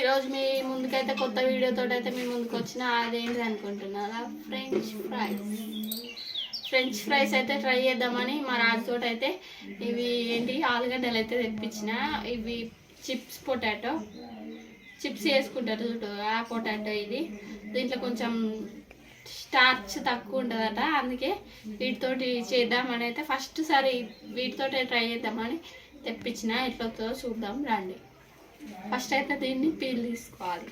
ఈరోజు మీ ముందుకైతే కొత్త వీడియోతో అయితే మీ ముందుకు వచ్చిన అదేంటి అనుకుంటున్నారా? ఫ్రెంచ్ ఫ్రైస్ ఫ్రెంచ్ ఫ్రైస్ అయితే ట్రై చేద్దామని మా రాజుతో అయితే ఇవి ఏంటి? ఆలుగడ్డలు అయితే తెప్పించిన. ఇవి చిప్స్ పొటాటో. చిప్స్ వేసుకుంటారు చూడు ఆ పొటాటో ఇది. దీంట్లో కొంచెం స్టార్చ్ తక్కువ ఉంటుందట అందుకే వీటితోటి చేద్దామని అయితే ఫస్ట్ సారి వీటితోటి ట్రై చేద్దామని తెప్పించిన. ఎట్లతో వస్తుందో చూద్దాం రండి. ఫస్ట్ అయితే దీన్ని పీల్ తీసుకోవాలి.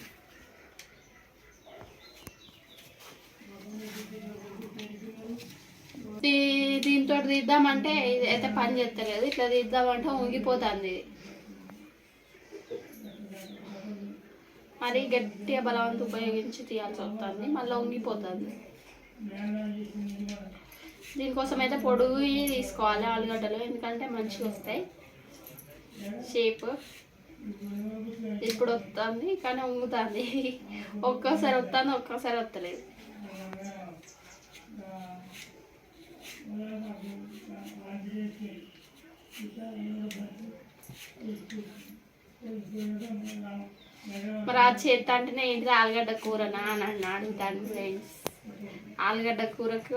దీంతో తీద్దామంటే ఇది అయితే పని చేస్తలేదు. ఇట్లా తీద్దామంటే ఉంగిపోతుంది. ఇది మరి గట్టిగా బలవంతం ఉపయోగించి తీయాల్సి వస్తుంది. మళ్ళీ ఉంగిపోతుంది. దీనికోసం అయితే పొడుగు తీసుకోవాలి ఆలుగడ్డలు. ఎందుకంటే మంచిగా వస్తాయి. షేప్. ఇప్పుడు వస్తుంది కానీ ఉంగుతుంది ఒక్కోసారి వస్తుంది ఒక్కోసారి వస్తలేదు. మరి ఆ చేత అంటేనే ఏంటి ఆలుగడ్డ కూరనా అని అడుగుతాను ఫ్రెండ్స్. ఆలుగడ్డ కూరకు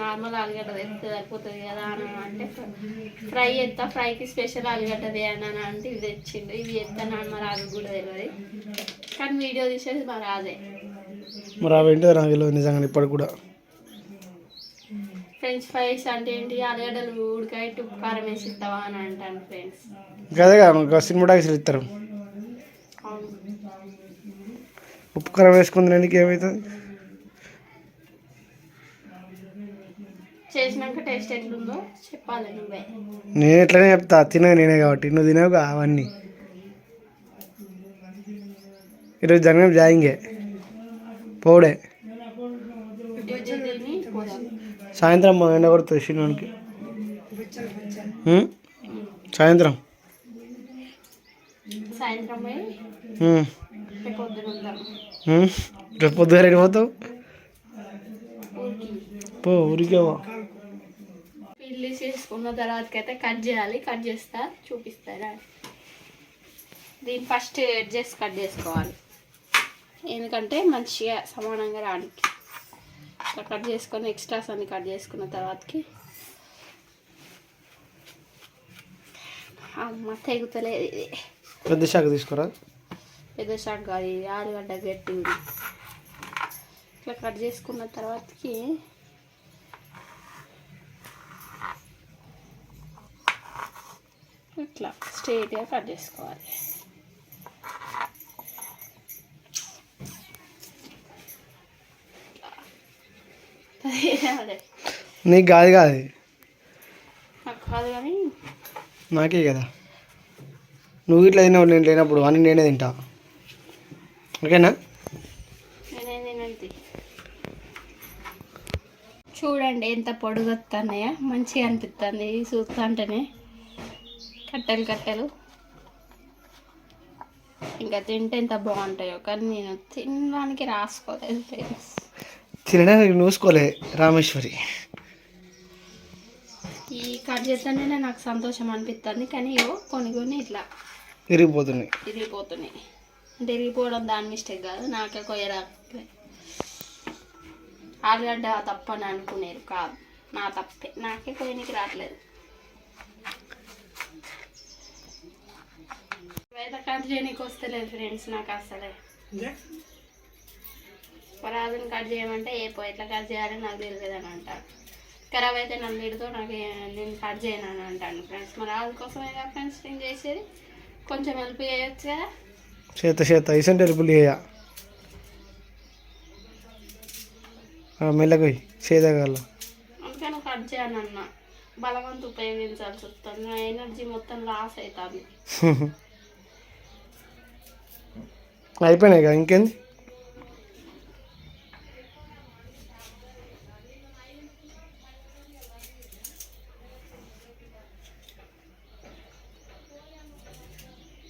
నార్మల్ ఆలుగడ్డ తెస్తే సరిపోతుంది కదా అని అంటే ఫ్రై ఎత్తా ఫ్రైకి స్పెషల్ ఆలుగడ్డది అని అంటే ఇది తెచ్చిండు. ఇవి ఎత్తాను మరి అది కూడా తెలియదు కానీ వీడియో తీసేది మరి అదే మరి అవి ఏంటో నాకు తెలియదు నిజంగా ఇప్పటికి కూడా. ఫ్రెంచ్ ఫ్రైస్ అంటే ఏంటి? ఆలుగడ్డలు ఉడకాయ ఉప్పు కారం వేసి ఇస్తావా అని అంటాను ఫ్రెండ్స్ కదా సినిమా ఇస్తారు. ఉప్పు కారం వేసుకుంది ఏమవుతుంది చేసినాక టేస్ట్ ఎట్లుందో చెప్పాలి నువ్వే. నేను ఎట్లనే చెప్తా తినగా నేనే కాబట్టి నువ్వు తినవు అవన్నీ. ఈరోజు జనం జాయింగే పోడే తిని సాయంత్రం మా ఎండ కొడుతుంది శివానికి సాయంత్రం. రేపు పొద్దుగా రెడీ పోతావు? పో ఊరికే పిల్లి చేసుకున్న తర్వాతకైతే కట్ చేయాలి. కట్ చేస్తా చూపిస్తారా దీన్ని ఫస్ట్ ఎడ్జెస్ కట్ చేసుకోవాలి. ఎందుకంటే మంచిగా సమానంగా రానికి. ఇట్లా కట్ చేసుకొని ఎక్స్ట్రాస్ అన్ని కట్ చేసుకున్న తర్వాతకి అమ్మ తెగుతలేదు ఇది. పెద్ద శాఖ తీసుకోరా? పెద్ద షాక్ కాదు ఇది ఆలుగడ్డ గట్టి ఇట్లా కట్ చేసుకున్న తర్వాతకి ఇట్లా స్ట్రైట్గా కట్ చేసుకోవాలి. నీకు కాదు కాదు. నాకు కాదు కానీ నాకే కదా. నువ్వు ఇట్లా తిన్నావు నేను లేనప్పుడు అని నేనే తింటా. ఓకేనా? చూడండి ఎంత పొడుగు వస్తున్నాయో మంచిగా అనిపిస్తుంది చూస్తుంటేనే కట్టెలు కట్టెలు. ఇంకా తింటే ఎంత బాగుంటాయో కానీ నేను తినడానికి రాసుకోలేదు ఫ్రెండ్స్. తినడానికి నూసుకోలే రామేశ్వరి. ఈ కట్ చేస్తేనే నాకు సంతోషం అనిపిస్తుంది కానీ కొన్ని కొన్ని ఇట్లా. విరిగిపోతున్నాయి ఇరిగిపోతున్నాయి. అంటే ఇరిగిపోవడం దాని మిస్టేక్ కాదు నాకే కొయ్యరా ఆలుగడ్డ తప్పని అనుకునేది కాదు నా తప్పే. నాకే కొయ్యనికి రావట్లేదు వేద కట్ చేయడానికి వస్తలేదు ఫ్రెండ్స్ నాకు అసలే పరాదుని కట్ చేయమంటే ఏ పో ఎట్లా కట్ చేయాలని నాకు తెలియదు అని అంటారు. ఖరాబ్ అయితే నన్ను తిడుతూ నాకు నేను కట్ చేయను అని అంటాను ఫ్రెండ్స్ మరి అది కోసమే కదా ఫ్రెండ్స్ నేను చేసేది? కొంచెం హెల్ప్ చేయొచ్చు కదా? చేత చేత ఇసంటే ఎరుపులు చేయ. మెల్లగా చేదగల అందుకని కట్ చేయను అన్న బలవంత ఉపయోగించాల్సి వస్తుంది. నా ఎనర్జీ మొత్తం లాస్ అవుతుంది. అయిపోయినాయి కదా ఇంకేంది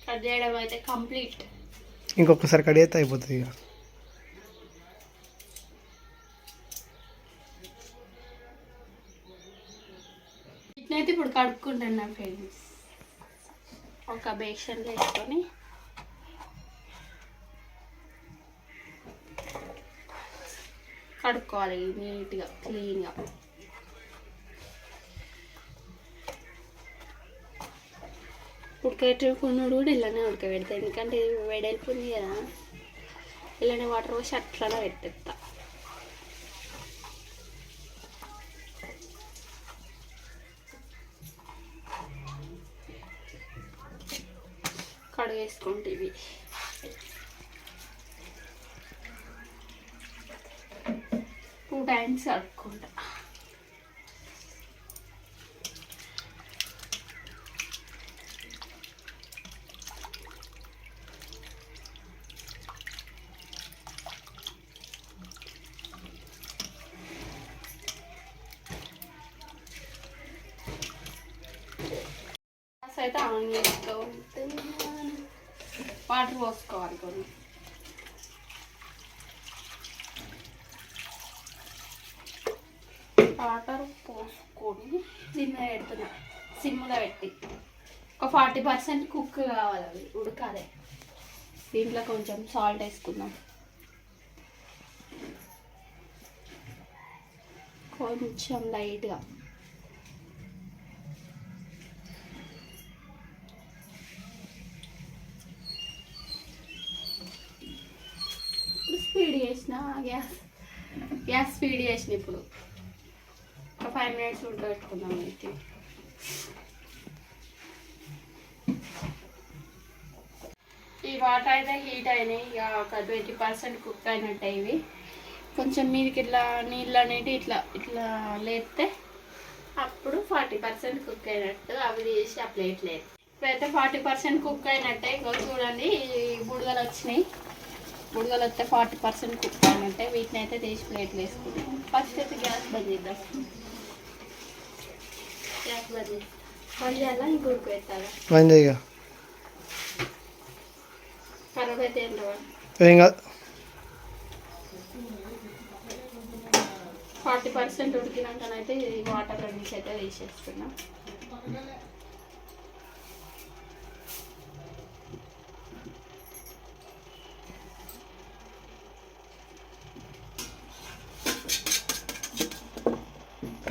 కట్ చేయడం అయితే కంప్లీట్ ఇంకొకసారి కడిగితే అయిపోతుంది ఇక ఇట్నైతే ఇప్పుడు కడుక్కుంటున్నా ఫ్రెండ్స్ ఒక బేషన్లో వేసుకొని కడుక్కోవాలి నీట్గా క్లీన్గా. ఉడకేటప్పుడు కూడా ఇలానే ఉడకబెడతాయి ఎందుకంటే ఇది వెడల్పు ఉంది కదా. ఇలానే వాటర్ పోసి అట్లానే పెట్టేస్తా. అయితే ఆన్ చేస్తూ వాటర్ పోసుకోవాలి కొన్ని. వాటర్ పోసుకొని దీని మీద పెడుతున్నా. సిమ్లో పెట్టి. ఒక ఫార్టీ పర్సెంట్ కుక్ కావాలి అవి ఉడకాలి. దీంట్లో కొంచెం సాల్ట్ వేసుకుందాం. కొంచెం లైట్గా ఇప్పుడు స్పీడ్ చేసిన గ్యాస్ గ్యాస్ స్పీడ్ చేసిన ఇప్పుడు. ఒక ఫైవ్ మినిట్స్ ఉడకబెట్టుకుందాం అయితే. ఈ వాటర్ అయితే హీట్ అయినాయి ఇక ఒక ట్వంటీ పర్సెంట్ కుక్ అయినట్టు ఇవి. కొంచెం మీదకి ఇట్లా నీళ్ళు అనేవి ఇట్లా ఇట్లా లేస్తే అప్పుడు ఫార్టీ పర్సెంట్ కుక్ అయినట్టు అవి తీసి ఆ ప్లేట్ లేదు ఇప్పుడైతే ఫార్టీ పర్సెంట్ కుక్ అయినట్టే ఇంకో చూడండి ఈ బుడగలు వచ్చినాయి. బుడగలు వస్తే ఫార్టీ పర్సెంట్ కుక్ అయినట్టే వీటిని అయితే తీసి ప్లేట్లు వేసుకుంటాం. ఫస్ట్ అయితే గ్యాస్ బంద్ చేద్దాం. గ్యాస్ బంద్ బంద్ చేయాలా? ఇంక ఉడుకు పెట్టాలా మంది ఇక ఖరాబ్ అయితే ఏం కాదు. ఫార్టీ పర్సెంట్ ఉడికినాకనైతే వాటర్ నుంచి అయితే తీసేస్తున్నా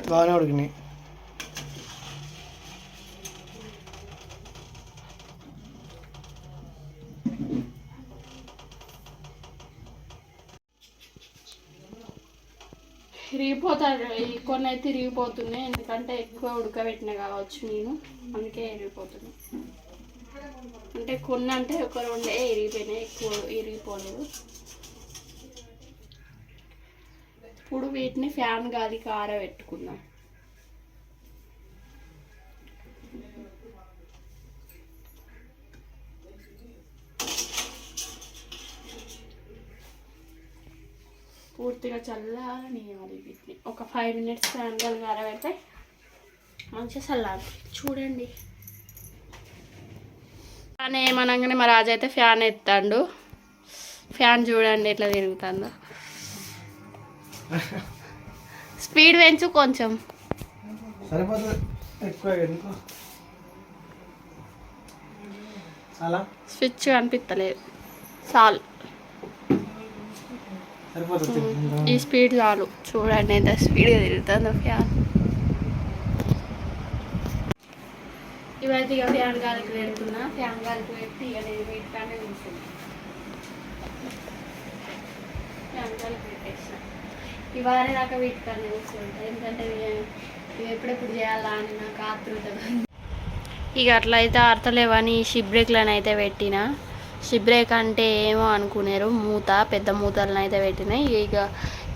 బాగానే ఉడికినాయి. విరిగిపోతాడు కొన్ని అయితే విరిగిపోతున్నాయి ఎందుకంటే ఎక్కువ ఉడకబెట్టిన కావచ్చు నేను. అందుకే విరిగిపోతున్నాయి అంటే కొన్ని అంటే ఒక రెండే విరిగిపోయినాయి ఎక్కువ విరిగిపోలేదు ఇప్పుడు వీటిని ఫ్యాన్ గాలికి ఆరబెట్టుకుందాం పూర్తిగా చల్లారనివ్వాలి వీటిని. ఒక ఫైవ్ మినిట్స్ ఫ్యాన్ గాలి ఆరబెడితే మంచిగా చల్లాలి చూడండి. ఫ్యాన్ ఏమనగానే మా రాజు అయితే ఫ్యాన్ ఎత్తాడు. ఫ్యాన్ చూడండి ఎట్లా తిరుగుతుందో. స్పీడ్ పెంచు కొంచెం. స్విచ్ కనిపిస్తలేదు చాలు. ఈ స్పీడ్ చాలు. చూడండి ఎంత స్పీడ్గా తిరుగుతుందో ఫ్యాన్. ఇవైతే ఇక ఫ్యాన్ గాలికి పెడుతున్నా. ఫ్యాన్ గాలికి పెట్టి ఇక నేను వీటికానే కూర్చున్నా. ఫ్యాన్ గాలికి పెట్టేసిన. ఇవాళ దాకా వీటికానే కూర్చుంటా ఎందుకంటే ఇవి- ఎప్పుడెప్పుడు చేయాలా అని నాకు ఆతృత ఇక అట్లా అయితే ఆడతలేవని షిప్ బ్రేక్లను అయితే పెట్టిన. షిప్ బ్రేక్ అంటే ఏమో అనుకున్నారు మూత పెద్ద మూతలను అయితే పెట్టిన. ఇక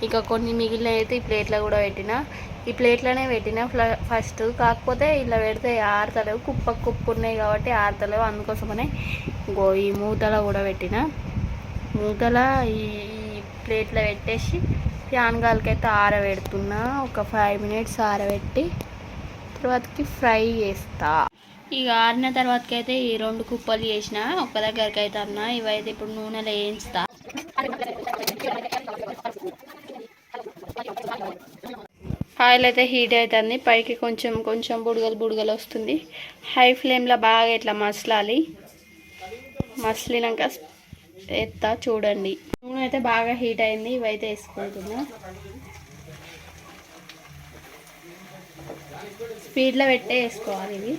ఇక కొన్ని మిగిలిన అయితే ఈ ప్లేట్లో కూడా పెట్టిన. ఈ ప్లేట్లోనే పెట్టిన ఫ్ల- ఫస్ట్. కాకపోతే ఇలా పెడితే ఆడతలేవు కుప్ప కుప్పు ఉన్నాయి కాబట్టి ఆడతలేవు అందుకోసమనే ఇంకో ఈ మూతలో కూడా పెట్టిన. మూతల ఈ ఈ ప్లేట్లో పెట్టేసి ఫ్యాన్ అయితే ఆరబెడుతున్నా. ఒక ఫైవ్ మినిట్స్ ఆరబెట్టి తర్వాతకి ఫ్రై చేస్తా. ఇక ఆరిన తర్వాతకి అయితే ఈ రెండు కుప్పలు చేసిన. ఒక్క దగ్గరకి అయితే అన్న. ఇవైతే ఇప్పుడు నూనెలో వేయించుతా. ఆయిల్ అయితే హీట్ అవుతుంది పైకి కొంచెం కొంచెం బుడగలు బుడగలు వస్తుంది. హై ఫ్లేమ్లో బాగా ఇట్లా మసలాలి. మసలినాక ఎత్తా చూడండి. నూనె అయితే బాగా హీట్ అయింది ఇవైతే వేసుకుంటున్నా. స్పీడ్లో పెట్టే వేసుకోవాలి ఇవి.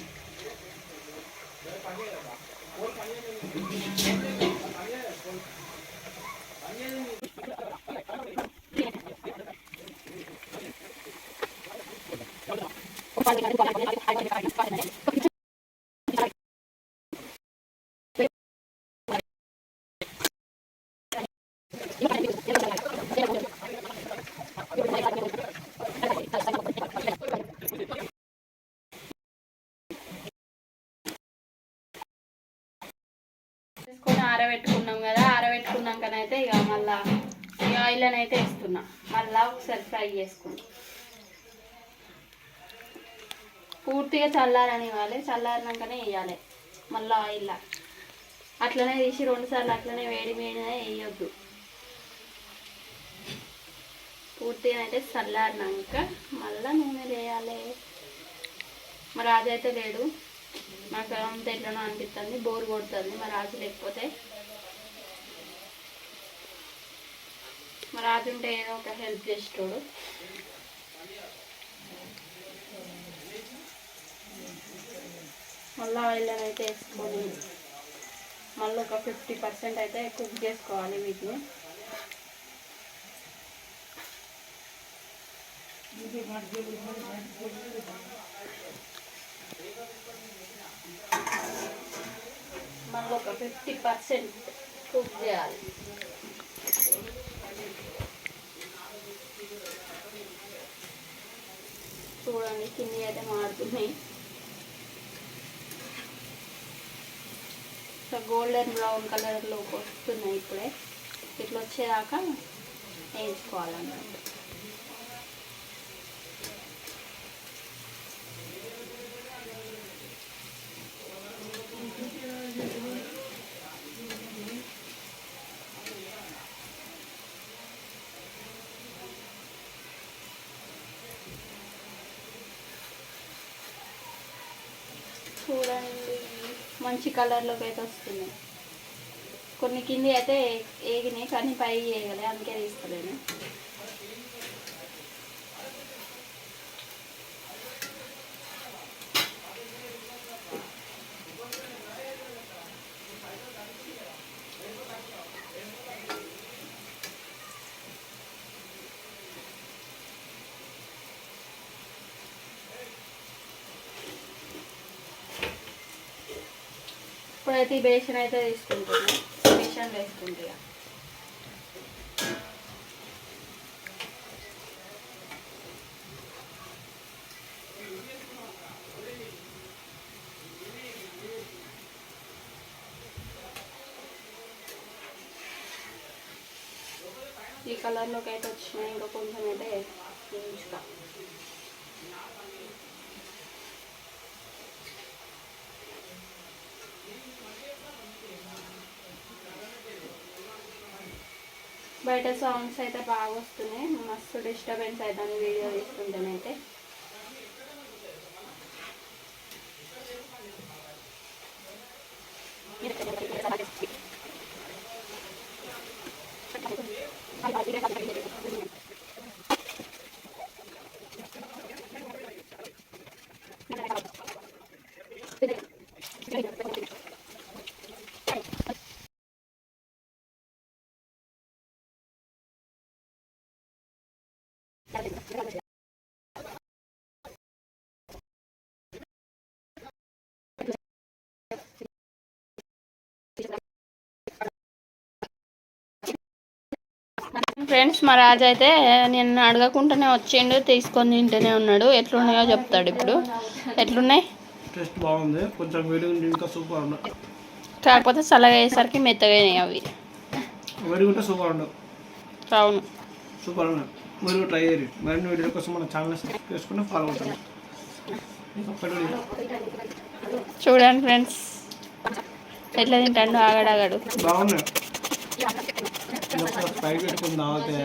అని అయితే మళ్ళా ఒకసారి ఫ్రై చేసుకున్నా. పూర్తిగా చల్లారని ఇవ్వాలి. చల్లారినాకనే వేయాలి. మళ్ళీ ఆయిల్. అట్లనే తీసి రెండుసార్లు అట్లనే వేడి వేడినే వేయొద్దు. పూర్తిగా అయితే చల్లారినాక మళ్ళీ నూనె వేయాలి. మరి అయితే లేడు. నాకు అంత ఎట్లనో అనిపిస్తుంది బోర్ కొడుతుంది. మా రాజు లేకపోతే మా రాజు ఉంటే ఏదో ఒక హెల్ప్ చేసేటోడు. మళ్ళీ ఆయిల్ అయితే వేసుకోవాలి మళ్ళీ ఒక ఫిఫ్టీ పర్సెంట్ అయితే కుక్ చేసుకోవాలి వీటిని. మళ్ళీ ఒక ఫిఫ్టీ పర్సెంట్ కుక్ చేయాలి. చూడండి కింది అయితే మారుతున్నాయి. ఇట్లా గోల్డెన్ బ్రౌన్ కలర్లోకి వస్తున్నాయి ఇప్పుడే. ఇట్లా వచ్చేదాకా వేయించుకోవాలన్నమాట చూడండి. మంచి కలర్లోకి అయితే వస్తున్నాయి కొన్ని కింది అయితే ఏగినాయి కానీ పై వేయగలే అందుకే తీసుకోలేను ఇప్పుడైతే ఈ బేషన్ అయితే తీసుకుంటున్నా. బేషన్ వేసుకుంటా ఈ కలర్లోకి అయితే వచ్చినాయి. ఇంకా కొంచెం అయితే వేయించుతా. బయట సాంగ్స్ అయితే బాగా వస్తున్నాయి. మస్తు డిస్టర్బెన్స్ అవుతుంది వీడియో తీసుకుంటేనైతే ఫ్రెండ్స్ మా రాజు అయితే నిన్ను అడగకుండానే వచ్చిండు తీసుకొని తింటూనే ఉన్నాడు. ఎట్లున్నాయో చెప్తాడు ఇప్పుడు. ఎట్లున్నాయి? టేస్ట్ బాగుంది. కొంచెం ఇంకా సూపర్ ఉండదు కాకపోతే చల్లగా అయ్యేసరికి మెత్తగా అయినాయి అవి. వేడి ఉంటే సూపర్ ఉండవు అవును. సూపర్ మీరు ట్రై చేయరు మరిన్ని వీడియోల కోసం మన ఛానల్ చేసుకుని ఫాలో అవుతాను. వీడియో. చూడండి ఫ్రెండ్స్. ఎట్లా తింటాడు? ఆగడాగాడు బాగున్నాయి. పెట్టుకుని తాగితే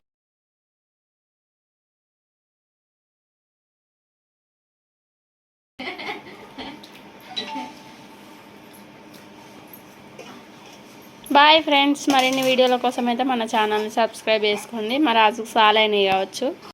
బాయ్ ఫ్రెండ్స్ మరిన్ని వీడియోల కోసం అయితే మన ఛానల్ని సబ్స్క్రైబ్ చేసుకోండి. మా రాజుకు సాలైనవి కావచ్చు.